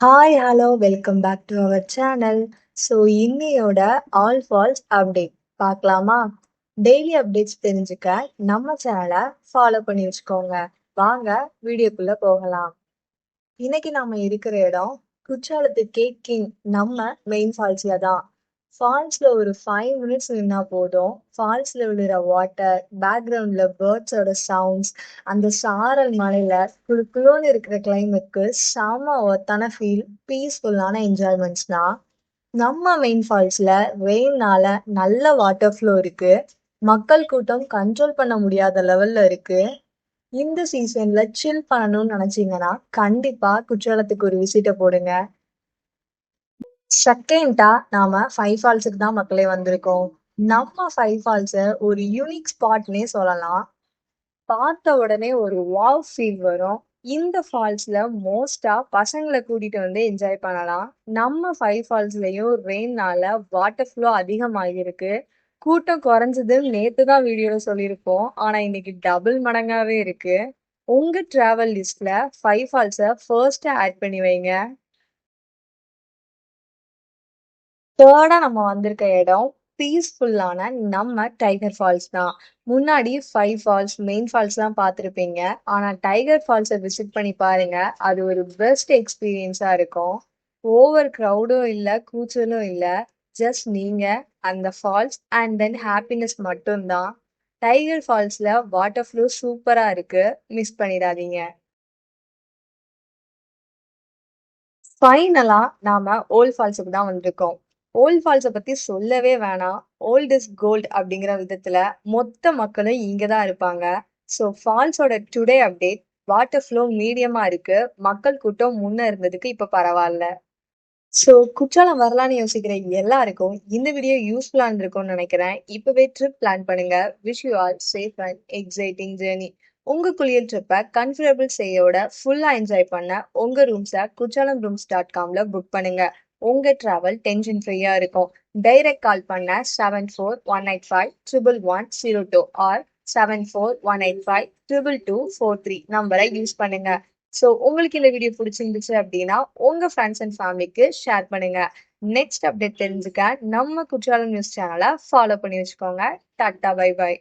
Hi hello welcome back to our channel so இன்னையோட all falls update பார்க்கலாமா? Daily updates தெரிஞ்சுக்க நம்ம சேனலை ஃபாலோ பண்ணி வச்சுக்கோங்க. வாங்க வீடியோக்குள்ளே போகலாம். இன்னைக்கு நம்ம இருக்கிற இடம் குற்றாலத்து கேக்கிங் நம்ம மெயின் ஃபால்ஸில் தான். ஃபால்ஸில் ஒரு ஃபைவ் மினிட்ஸ் நின்னா போதும். ஃபால்ஸில் விழுற வாட்டர் பேக்ரவுண்டில் பேர்ட்ஸோட சவுண்ட்ஸ் அந்த சாரல் மலையில் குழு குழுன்னு இருக்கிற கிளைமேட்க்கு செம ஒர்த்தான ஃபீல் பீஸ்ஃபுல்லான என்ஜாய்மெண்ட்ஸ் தான் நம்ம மெயின் ஃபால்ஸில் ரெயின்னால நல்ல வாட்டர் ஃப்ளோ இருக்கு. மக்கள் கூட்டம் கண்ட்ரோல் பண்ண முடியாத லெவலில் இருக்கு. இந்த சீசனில் சில் பண்ணணும்னு நினச்சிங்கன்னா கண்டிப்பாக குற்றாலத்துக்கு ஒரு விசிட்டை போடுங்க. செகண்டா நாம ஃபைவ் ஃபால்ஸுக்கு தான் மக்களே வந்திருக்கோம். நம்ம ஃபைவ் ஃபால்ஸை ஒரு யூனிக் ஸ்பாட்னே சொல்லலாம். பார்த்த உடனே ஒரு வாவ் ஃபீல் வரும். இந்த ஃபால்ஸ்ல மோஸ்டா பசங்களை கூட்டிட்டு வந்து என்ஜாய் பண்ணலாம். நம்ம ஃபைவ் ஃபால்ஸ்லயும் ரெயின்னால வாட்டர் ஃப்ளோ அதிகமாகிருக்கு கூட்டம் குறைஞ்சது நேத்து தான் வீடியோல சொல்லியிருப்போம். ஆனா இன்னைக்கு டபுள் மடங்காவே இருக்கு. உங்க டிராவல் லிஸ்ட்ல ஃபைவ் ஃபால்ஸை ஃபர்ஸ்ட் ஆட் பண்ணி வைங்க. தேர்டா நம்ம வந்திருக்க இடம் பீஸ்ஃபுல்லான நம்ம டைகர் ஃபால்ஸ் தான். முன்னாடி ஃபைவ் ஃபால்ஸ் மெயின் ஃபால்ஸ் தான் பார்த்துருப்பீங்க. ஆனால் டைகர் ஃபால்ஸை விசிட் பண்ணி பாருங்க. அது ஒரு பெஸ்ட் எக்ஸ்பீரியன்ஸாக இருக்கும். ஓவர் க்ரௌடும் இல்லை கூச்சலும் இல்லை. ஜஸ்ட் நீங்கள் அந்த ஃபால்ஸ் அண்ட் தென். ஹாப்பினஸ் மட்டும்தான் டைகர் ஃபால்ஸில் வாட்டர் ஃப்ளோ சூப்பராக இருக்குது மிஸ் பண்ணிடாதீங்க. ஃபைனலாக நாம் ஓல்ட் ஃபால்ஸுக்கு தான் வந்திருக்கோம். ஓல்ட் ஃபால்ஸை பத்தி சொல்லவே வேணாம். ஓல்ட் இஸ் கோல்ட் அப்படிங்கிற விதத்துல மொத்த மக்களும் இங்க தான் இருப்பாங்க ஸோ ஃபால்ஸோட டுடே அப்டேட் வாட்டர் ஃப்ளோ மீடியமா இருக்கு. மக்கள் கூட்டம் முன்ன இருந்ததுக்கு இப்ப பரவாயில்ல. ஸோ குற்றாலம் வரலான்னு யோசிக்கிற எல்லாருக்கும் இந்த வீடியோ யூஸ்ஃபுல்லா இருந்திருக்கும்னு நினைக்கிறேன். இப்பவே ட்ரிப் பிளான் பண்ணுங்க. Wish you all safe and exciting journey உங்க குளியல் ட்ரிப்பை கம்ஃபர்டபுள் செய்யோட ஃபுல்லா என்ஜாய் பண்ண உங்க ரூம்ஸை குற்றாலம் ரூம்ஸ் டாட் காம்ல புக் பண்ணுங்க. உங்க டிராவல் டென்ஷன் ஃப்ரீயா இருக்கும். டைரக்ட் கால் பண்ண seven four one eight five triple one zero two or seven four one eight five triple two four three நம்பரை யூஸ் பண்ணுங்க. ஸோ உங்களுக்கு இந்த வீடியோ பிடிச்சிருந்துச்சு அப்படின்னா உங்க ஃப்ரெண்ட்ஸ் அண்ட் ஃபேமிலிக்கு ஷேர் பண்ணுங்க. நெக்ஸ்ட் அப்டேட் தெரிஞ்சுக்க நம்ம குற்றாலம் நியூஸ் சேனலை ஃபாலோ பண்ணி வச்சுக்கோங்க. Tata bye by